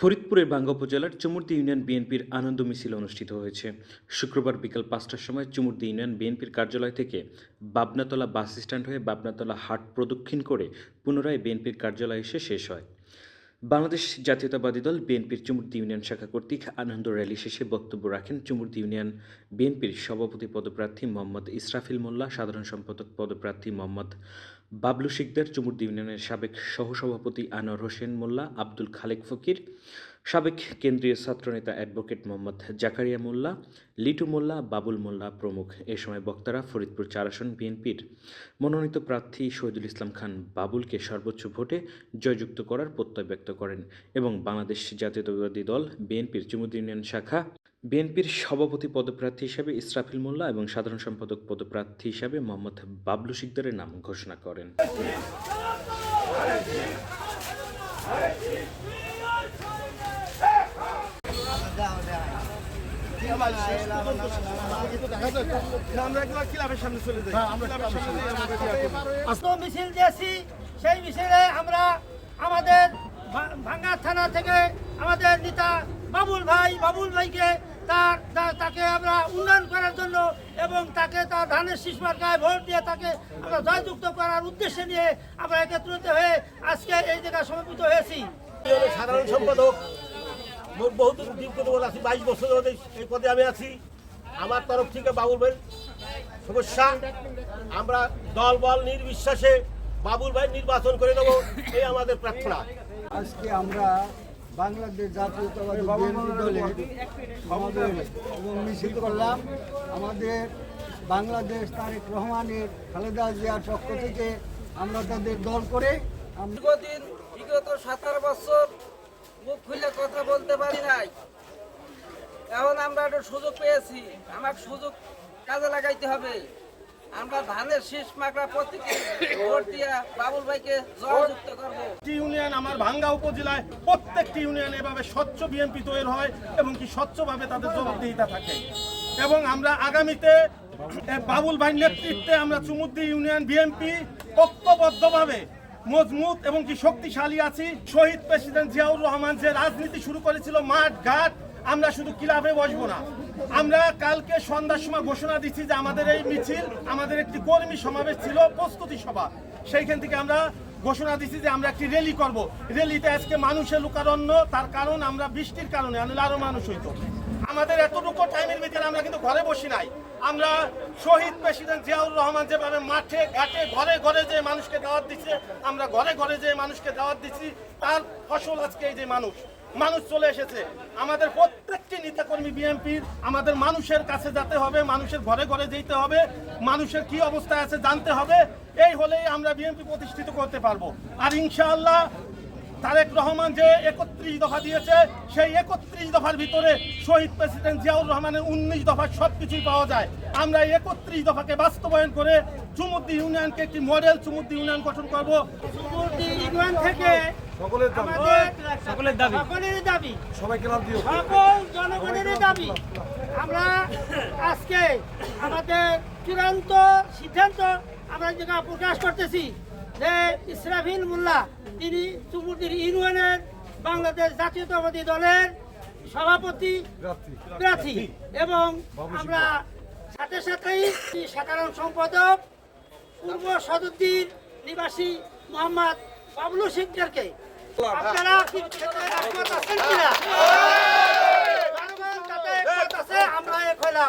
ফরিদপুরের বাঙ্গা উপজেলার চুমুর্দি ইউনিয়ন বিএনপির আনন্দ মিছিল অনুষ্ঠিত হয়েছে। শুক্রবার বিকাল পাঁচটার সময় চুমুরদি ইউনিয়ন বিএনপির কার্যালয় থেকে বাবনাতলা বাস স্ট্যান্ড হয়ে বাবনাতলা হাট প্রদক্ষিণ করে পুনরায় বিএনপির কার্যালয়ে এসে শেষ হয়। বাংলাদেশ জাতীয়তাবাদী দল বিএনপির চুমুরদি ইউনিয়ন শাখা কর্তৃক আনন্দ র্যালি শেষে বক্তব্য রাখেন চুমুরদি ইউনিয়ন বিএনপির সভাপতি পদপ্রার্থী মোহাম্মদ ইসরাফিল মোল্লা, সাধারণ সম্পাদক পদপ্রার্থী মোহাম্মদ বাবলু শিকদার, চুমুরদি ইউনিয়নের সাবেক সহসভাপতি আনোয়ার হোসেন মোল্লা, আব্দুল খালেক ফকির সাবেক কেন্দ্রীয় ছাত্রনেতা অ্যাডভোকেট মোহাম্মদ জাকারিয়া মোল্লা, লিটু মোল্লা, বাবুল মোল্লা প্রমুখ এ সময় বক্তারা ফরিদপুর চার আসন বিএনপির মনোনীত প্রার্থী শহীদুল ইসলাম খান বাবুলকে সর্বোচ্চ ভোটে জয়যুক্ত করার প্রত্যয় ব্যক্ত করেন এবং বাংলাদেশ জাতীয়তাবাদী দল বিএনপির চুমুদ ইউনিয়ন শাখা বিএনপির সভাপতি পদপ্রার্থী হিসাবে ইসরাফিল মোল্লা এবং সাধারণ সম্পাদক পদপ্রার্থী হিসাবে মোহাম্মদ বাবলু শিকদারের নাম ঘোষণা করেন। মিছিল দিয়েছি সেই মিছিলে আমরা আমাদের ভা- ভাঙ্গা থানা থেকে আমাদের নেতা বাবুল ভাই বাবুল ভাইকে তার তাকে আমরা উন্নয়ন করার জন্য এবং তাকে তার ধানের শীষ মার্কায় ভোট দিয়ে তাকে আমরা জয়যুক্ত করার উদ্দেশ্যে নিয়ে আমরা একত্রিত হয়ে আজকে এই জায়গায় সমবেত হয়েছি সাধারণ সম্পাদক মোট বহুত দীর্ঘ বলে আছি বাইশ বছর ধরে এই পদে আমি আছি। আমার তরফ থেকে বাবুল ভাই সমস্যা আমরা দল বল নির্বিশ্বাসে বাবুল ভাই নির্বাচন করে দেবো এই আমাদের প্রার্থনা। আজকে আমরা বাংলাদেশ জাতীয়তাবাদী বিএনপি দলে আমাদের এবং মিছিল করলাম। আমাদের বাংলাদেশ তারেক রহমানের খালেদা জিয়ার পক্ষ থেকে আমরা তাদের দল করে দীর্ঘদিন বিগত সতেরো বছর মুখ খুলে কথা বলতে পারি নাই। এখন আমরা একটা সুযোগ পেয়েছি। আমার সুযোগ কাজে লাগাইতে হবে। আমরা ধানের শীষ মাকড়া প্রতীকে ভোট বাবুল ভাইকে জয়যুক্ত করব। ইউনিয়ন আমার ভাঙ্গা উপজেলায়, প্রত্যেকটি ইউনিয়ন এভাবে স্বচ্ছ বিএনপি তৈরি হয় এবং কি স্বচ্ছভাবে তাদের জবাবদিহিতা থাকে। এবং আমরা আগামীতে বাবুল ভাই নেতৃত্বে আমরা চুমুদ্দি ইউনিয়ন বিএনপি ঐক্যবদ্ধভাবে মজবুত এবং কি শক্তিশালী আছি। শহীদ প্রেসিডেন্ট জিয়াউর রহমান যে রাজনীতি শুরু করেছিল মাঠ, ঘাট, আমরা শুধু ক্লাবে বসবো না। আমরা কালকে সন্ধ্যার সময় ঘোষণা দিচ্ছি যে আমাদের এই মিছিল, আমাদের একটি কর্মী সমাবেশ ছিল, প্রস্তুতি সভা। সেইখান থেকে আমরা ঘোষণা দিচ্ছি যে আমরা একটি র্যালি করব। র্যালিতে আজকে মানুষের লোকারণ্য, তার কারণ আমরা বৃষ্টির কারণে, আনলে আরও মানুষ হইতো। আমাদের এতটুকু টাইমের ভিতরে আমরা কিন্তু ঘরে বসি নাই। আমরা শহীদ প্রেসিডেন্ট জিয়াউর রহমান যেভাবে মাঠে, ঘাটে, ঘরে ঘরে যে মানুষকে দাওয়াত দিচ্ছে, আমরা ঘরে ঘরে যে মানুষকে দাওয়াত দিচ্ছি, তার ফসল আজকে এই যে মানুষ মানুষ চলে এসেছে। আমাদের প্রত্যেকটি নেতাকর্মী বিএনপির আমাদের মানুষের কাছে যেতে হবে, মানুষের ঘরে ঘরে যেতে হবে, মানুষের কি অবস্থায় আছে জানতে হবে। এই হলেই আমরা বিএনপি প্রতিষ্ঠিত করতে পারব। আর ইনশাআল্লাহ তারেক রহমান যে একত্রিশ দফা দিয়েছে সেই একত্রিশ দফার ভিতরে শহীদ প্রেসিডেন্ট জিয়াউর রহমানের উনিশ দফার সব কিছুই পাওয়া যায়। আমরা এই একত্রিশ দফাকে বাস্তবায়ন করে চুমুদ্দি ইউনিয়নকে একটি মডেল চুমুদ্দি ইউনিয়ন গঠন করব। ইউনিয়ন থেকে আমাদের সকলের দাবি। সকলের দাবি। সকল জনগণের দাবি। আমরা আজকে আমাদের চূড়ান্ত সিদ্ধান্ত আমরা যেটা প্রকাশ করতেছি যে ইসরাফিল মোল্লা তিনি চুমুটির ইউনিয়নের বাংলাদেশ জাতীয়তাবাদী দলের সভাপতি প্রার্থী। এবং আমরা সাথে সাথেই সাধারণ সম্পাদক পূর্ব সদুদ্দিন নিবাসী মোহাম্মদ বাবলু সিকদারকে আপনারা আমরা এক হলাম